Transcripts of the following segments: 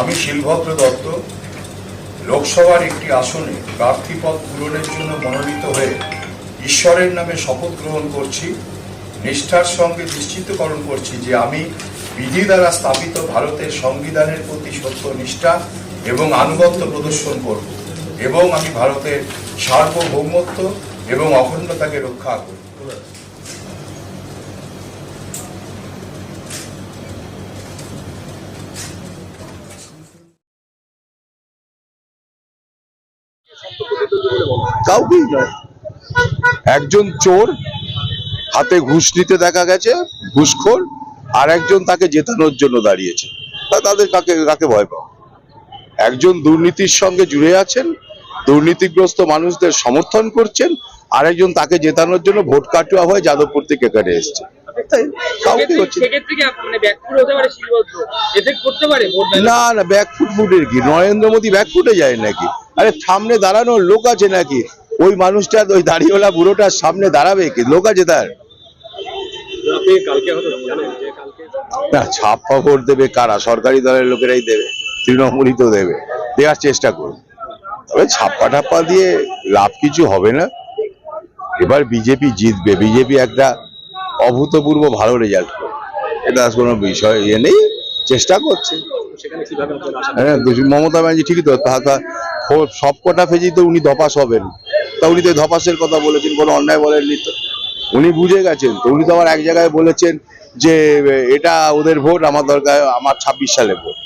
আমি শিলভদ্র দত্ত, লোকসভার একটি আসনে প্রার্থীপদ পূরণের জন্য মনোনীত হয়ে ঈশ্বরের নামে শপথ গ্রহণ করছি, নিষ্ঠার সঙ্গে নিশ্চিতকরণ করছি যে আমি বিধি দ্বারা স্থাপিত ভারতের সংবিধানের প্রতি সত্য নিষ্ঠা এবং আনুগত্য প্রদর্শন করব এবং আমি ভারতের সার্বভৌমত্ব এবং অখণ্ডতাকে রক্ষা করব। কাউকেই নয়। একজন চোর হাতে ঘুষ নিতে দেখা গেছে ঘুষখোর আর একজন তাকে জেতানোর জন্য দাঁড়িয়েছে। তা তাদের কাকে কাকে ভয় পাও? একজন দুর্নীতির সঙ্গে জুড়ে আছেন দুর্নীতিগ্রস্ত মানুষদের সমর্থন করছেন আর একজন তাকে জেতানোর জন্য ভোট কাটুয়া হয়ে যাদবপুর থেকে এখানে এসছে। মানে না না ব্যাকফুট ফুটের কি? নরেন্দ্র মোদী ব্যাকফুটে যায় নাকি? আরে সামনে দাঁড়ানোর লোক আছে নাকি? ওই মানুষটা ওই দাড়িওয়ালা বুড়োটার সামনে দাঁড়াবে কি? লোক আছে তার? না ছাপ্পা ভোট দেবে কারা? সরকারি দলের লোকেরাই দেবে তৃণমূলই তো দেবে। দেওয়ার চেষ্টা করবে তবে ছাপ্পা টাপ্পা দিয়ে লাভ কিছু হবে না। এবার বিজেপি জিতবে। বিজেপি একটা অভূতপূর্ব ভালো রেজাল্ট করবে। এটা কোনো বিষয় ইয়ে নেই। চেষ্টা করছে। সেখানে কীভাবে হ্যাঁ মমতা ব্যানার্জি ঠিকই তো তা সব কটা ফেজি তো উনি ধপাস হবেন। তা উনি তো ধপাসের কথা বলেছেন, কোনো অন্যায় বলেননি তো। উনি বুঝে গেছেন তো, উনি তো আবার এক জায়গায় বলেছেন যে, এটা ওদের ভোট, আমার দরকার, আমার ছাব্বিশ সালে ভোট।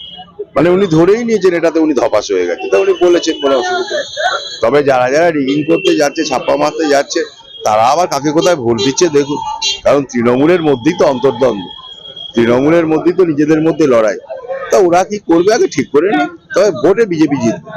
মানে উনি ধরেই নিয়েছেন এটাতে উনি ধপাস হয়ে গেছে। তা উনি বলেছেন কোনো অসুবিধা। তবে যারা যারা রিগিং করতে যাচ্ছে, ছাপ্পা মারতে যাচ্ছে, তারা আবার কাকে কোথায় ভোট দিচ্ছে দেখুন। কারণ তৃণমূলের মধ্যেই তো অন্তর্দ্বন্দ্ব। তৃণমূলের মধ্যেই তো নিজেদের মধ্যে লড়াই। তা ওরা কি করবে আগে ঠিক করে নি তবে ভোটে বিজেপি জিতবে।